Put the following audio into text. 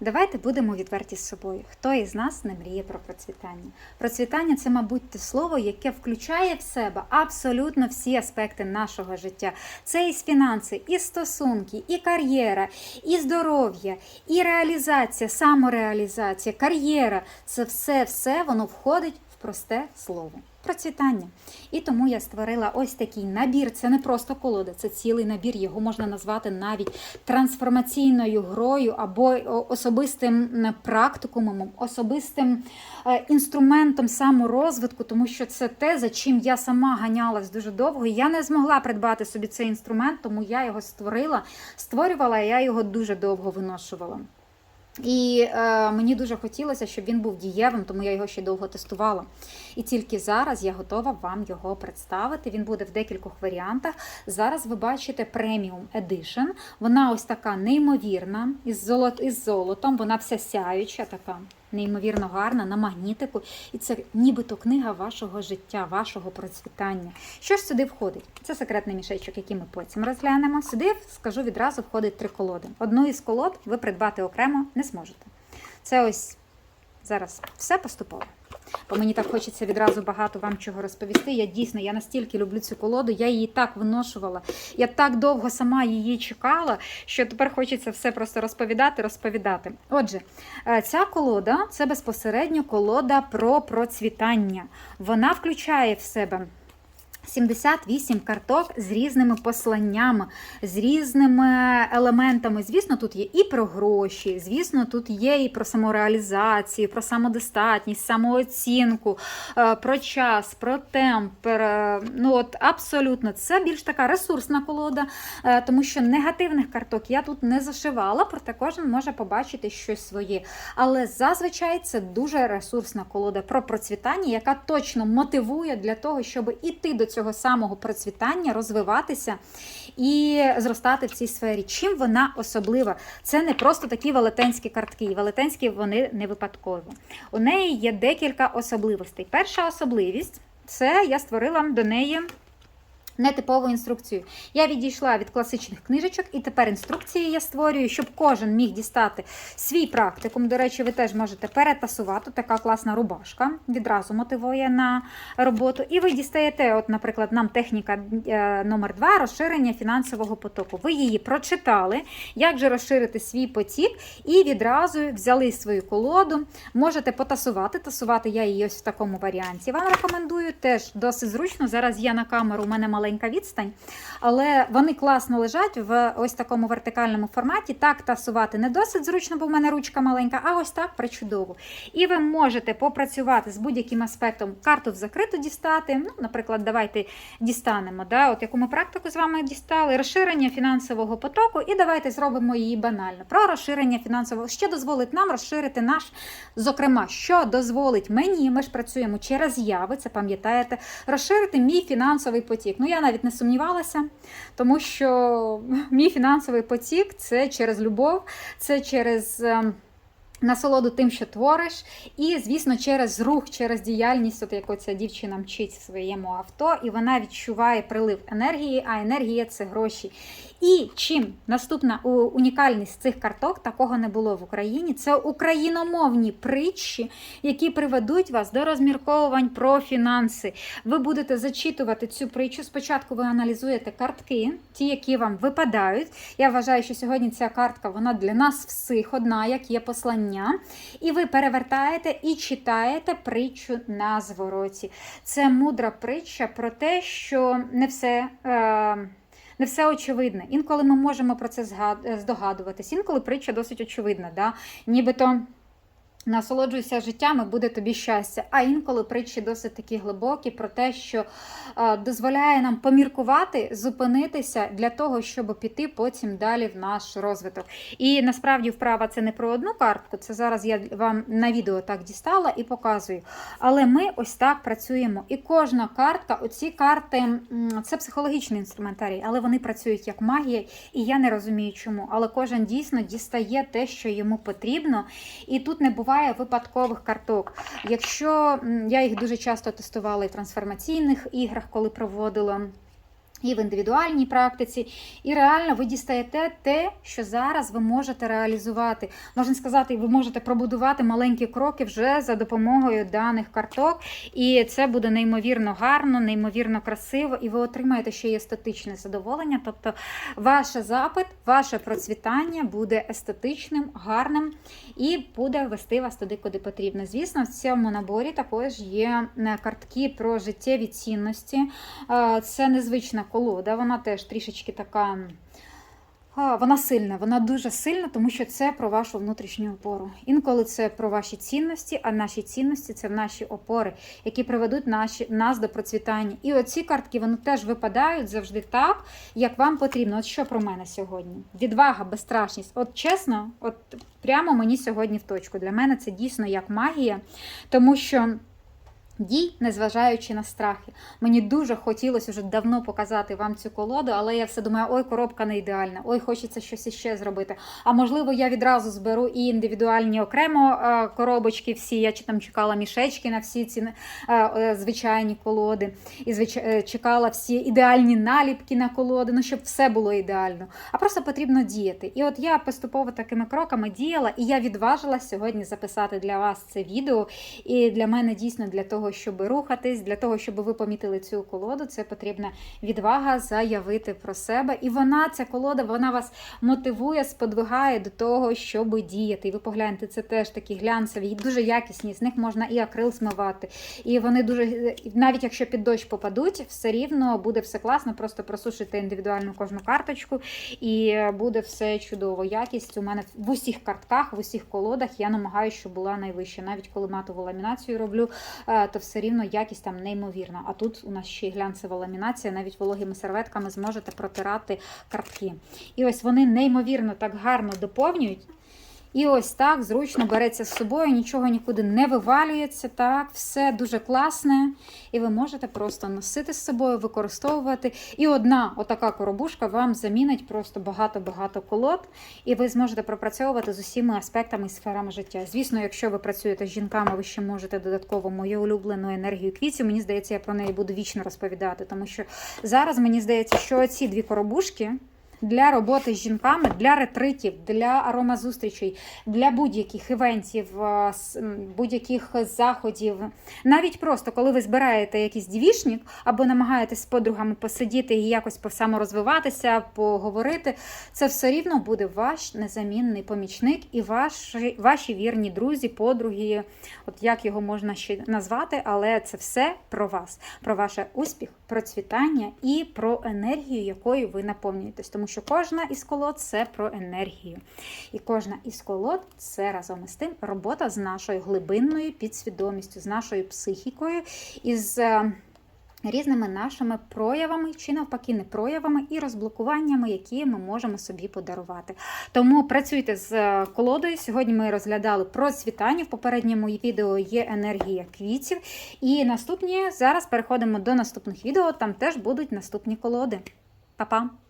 Давайте будемо відверті з собою. Хто із нас не мріє про процвітання? Процвітання це, мабуть, те слово, яке включає в себе абсолютно всі аспекти нашого життя. Це і фінанси, і стосунки, і кар'єра, і здоров'я, і реалізація, самореалізація, кар'єра. Це все, все воно входить в просте слово. Процвітання. І тому я створила ось такий набір. Це не просто колода, це цілий набір. Його можна назвати навіть трансформаційною грою або особистим практикумом, особистим е, інструментом саморозвитку, тому що це те, за чим я сама ганялась дуже довго. Я не змогла придбати собі цей інструмент, тому я його створила, створювала, і я його дуже довго виношувала. І е, мені дуже хотілося, щоб він був дієвим, тому я його ще довго тестувала. І тільки зараз я готова вам його представити. Він буде в декількох варіантах. Зараз ви бачите преміум Edition. Вона ось така неймовірна, із, золот, із золотом, вона вся сяюча, така неймовірно гарна, на магнітику. І це нібито книга вашого життя, вашого процвітання. Що ж сюди входить? Це секретний мішечок, який ми потім розглянемо. Сюди, скажу відразу, входить три колоди. Одну із колод ви придбати окремо не зможете. Це ось зараз все поступово. Бо мені так хочеться відразу багато вам чого розповісти. Я дійсно я настільки люблю цю колоду, я її так виношувала. Я так довго сама її чекала, що тепер хочеться все просто розповідати, розповідати. Отже, е, ця колода це безпосередньо колода про процвітання. Вона включає в себе. 78 карток з різними посланнями, з різними елементами. Звісно, тут є і про гроші, звісно, тут є і про самореалізацію, про самодостатність, самооцінку, е, про час, про темп. е, Ну от абсолютно, це більш така ресурсна колода, е, тому що негативних карток я тут не зашивала, проте кожен може побачити щось своє. Але зазвичай це дуже ресурсна колода про процвітання, яка точно мотивує для того, щоб іти до цього самого процвітання, розвиватися і зростати в цій сфері. Чим вона особлива? Це не просто такі велетенські картки. Велетенські вони не випадкові. У неї є декілька особливостей. Перша особливість це я створила до неї. Нетипову інструкцію. Я відійшла від класичних книжечок, і тепер інструкції я створюю, щоб кожен міг дістати свій практикум. До речі, ви теж можете перетасувати. Така класна рубашка відразу мотивує на роботу. І ви дістаєте, от, наприклад, нам техніка е, номер 2 розширення фінансового потоку. Ви її прочитали, як же розширити свій потік, і відразу взяли свою колоду. Можете потасувати. Тасувати я її ось в такому варіанті. Вам рекомендую теж досить зручно. Зараз я на камеру, у мене маленька відстань, але вони класно лежать в ось такому вертикальному форматі. Так тасувати не досить зручно, бо в мене ручка маленька, а ось так причудово. І ви можете попрацювати з будь-яким аспектом карту в закриту дістати. Ну, наприклад, давайте дістанемо, да, от яку ми практику з вами дістали, розширення фінансового потоку, і давайте зробимо її банально. Про розширення фінансового, що дозволить нам розширити наш, зокрема, що дозволить мені, ми ж працюємо через я, ви це пам'ятаєте, розширити мій фінансовий потік. Ну, я навіть не сумнівалася, тому що мій фінансовий потік це через любов, це через. Насолоду тим, що твориш, і, звісно, через рух, через діяльність, от як оця дівчина мчить в своєму авто, і вона відчуває прилив енергії, а енергія це гроші. І чим наступна унікальність цих карток такого не було в Україні. Це україномовні притчі, які приведуть вас до розмірковувань про фінанси. Ви будете зачитувати цю притчу. Спочатку ви аналізуєте картки, ті, які вам випадають. Я вважаю, що сьогодні ця картка вона для нас всіх одна, як є послання. І ви перевертаєте і читаєте притчу на звороті. Це мудра притча про те, що не все. Е- не все очевидне. Інколи ми можемо про це здогадуватись, інколи притча досить очевидна. Да? Нібито насолоджуйся життям і буде тобі щастя. А інколи притчі досить такі глибокі про те, що е, дозволяє нам поміркувати, зупинитися для того, щоб піти потім далі в наш розвиток. І насправді вправа це не про одну картку, це зараз я вам на відео так дістала і показую. Але ми ось так працюємо. І кожна картка, оці карти, це психологічний інструментарій, але вони працюють як магія, і я не розумію чому. Але кожен дійсно дістає те, що йому потрібно. І тут не буває випадкових карток. Якщо я їх дуже часто тестувала і в трансформаційних іграх, коли проводила. І в індивідуальній практиці, і реально ви дістаєте те, що зараз ви можете реалізувати. Можна сказати, ви можете пробудувати маленькі кроки вже за допомогою даних карток, і це буде неймовірно гарно, неймовірно красиво, і ви отримаєте ще й естетичне задоволення. Тобто, ваш запит, ваше процвітання буде естетичним, гарним і буде вести вас туди, куди потрібно. Звісно, в цьому наборі також є е, картки про життєві цінності. Е, Це незвична колода, вона теж трішечки така. Вона сильна, вона дуже сильна, тому що це про вашу внутрішню опору. Інколи це про ваші цінності, а наші цінності це наші опори, які приведуть наші, нас до процвітання. І оці картки вони теж випадають завжди так, як вам потрібно. От що про мене сьогодні? Відвага, безстрашність. От чесно, от прямо мені сьогодні в точку. Для мене це дійсно як магія, тому що. Дій, незважаючи на страхи. Мені дуже хотілося вже давно показати вам цю колоду, але я все думаю, ой, коробка не ідеальна, ой, хочеться щось іще зробити. А можливо, я відразу зберу і індивідуальні окремо е, коробочки всі. Я чи там чекала мішечки на всі ці е, е, звичайні колоди, і звич... чекала всі ідеальні наліпки на колоди, ну щоб все було ідеально. А просто потрібно діяти. І от я поступово такими кроками діяла, і я відважилась сьогодні записати для вас це відео. І для мене дійсно для того, щоб рухатись, для того, щоб ви помітили цю колоду, це потрібна відвага заявити про себе. І вона, ця колода, вона вас мотивує, сподвигає до того, щоб діяти. І ви погляньте, це теж такі глянцеві, дуже якісні. З них можна і акрил смивати. І вони дуже, навіть якщо під дощ попадуть, все рівно буде все класно. Просто просушите індивідуальну кожну карточку, і буде все чудово. Якість у мене в усіх картках, в усіх колодах я намагаюся, щоб була найвища. Навіть коли матову ламінацію роблю, е, все рівно якість там неймовірна. А тут у нас ще й глянцева ламінація, навіть вологими серветками зможете протирати картки. І ось вони неймовірно так гарно доповнюють. І ось так зручно береться з собою, нічого нікуди не вивалюється. Так, все дуже класне. І ви можете просто носити з собою, використовувати. І одна отака коробушка вам замінить просто багато-багато колод, і ви зможете пропрацьовувати з усіма аспектами і сферами життя. Звісно, якщо ви працюєте з жінками, ви ще можете додатково мою улюблену енергію квітів. Мені здається, я про неї буду вічно розповідати, тому що зараз мені здається, що ці дві коробушки для роботи з жінками, для ретритів, для аромазустрічей, для будь-яких івентів, е, будь-яких заходів. Навіть просто коли ви збираєте якийсь дівішник або намагаєтесь з подругами посидіти і якось саморозвиватися, поговорити, це все рівно буде ваш незамінний помічник і ваші, ваші вірні друзі, подруги, от як його можна ще назвати, але це все про вас, про ваш успіх, процвітання і про енергію, якою ви наповнюєтесь. Тому що кожна із колод це про енергію. І кожна із колод це разом із тим робота з нашою глибинною підсвідомістю, з нашою психікою, із е, різними нашими проявами, чи навпаки, не проявами і розблокуваннями, які ми можемо собі подарувати. Тому працюйте з е, колодою. Сьогодні ми розглядали процвітання. В попередньому відео є енергія квітів. І наступні зараз переходимо до наступних відео. Там теж будуть наступні колоди. Па-па!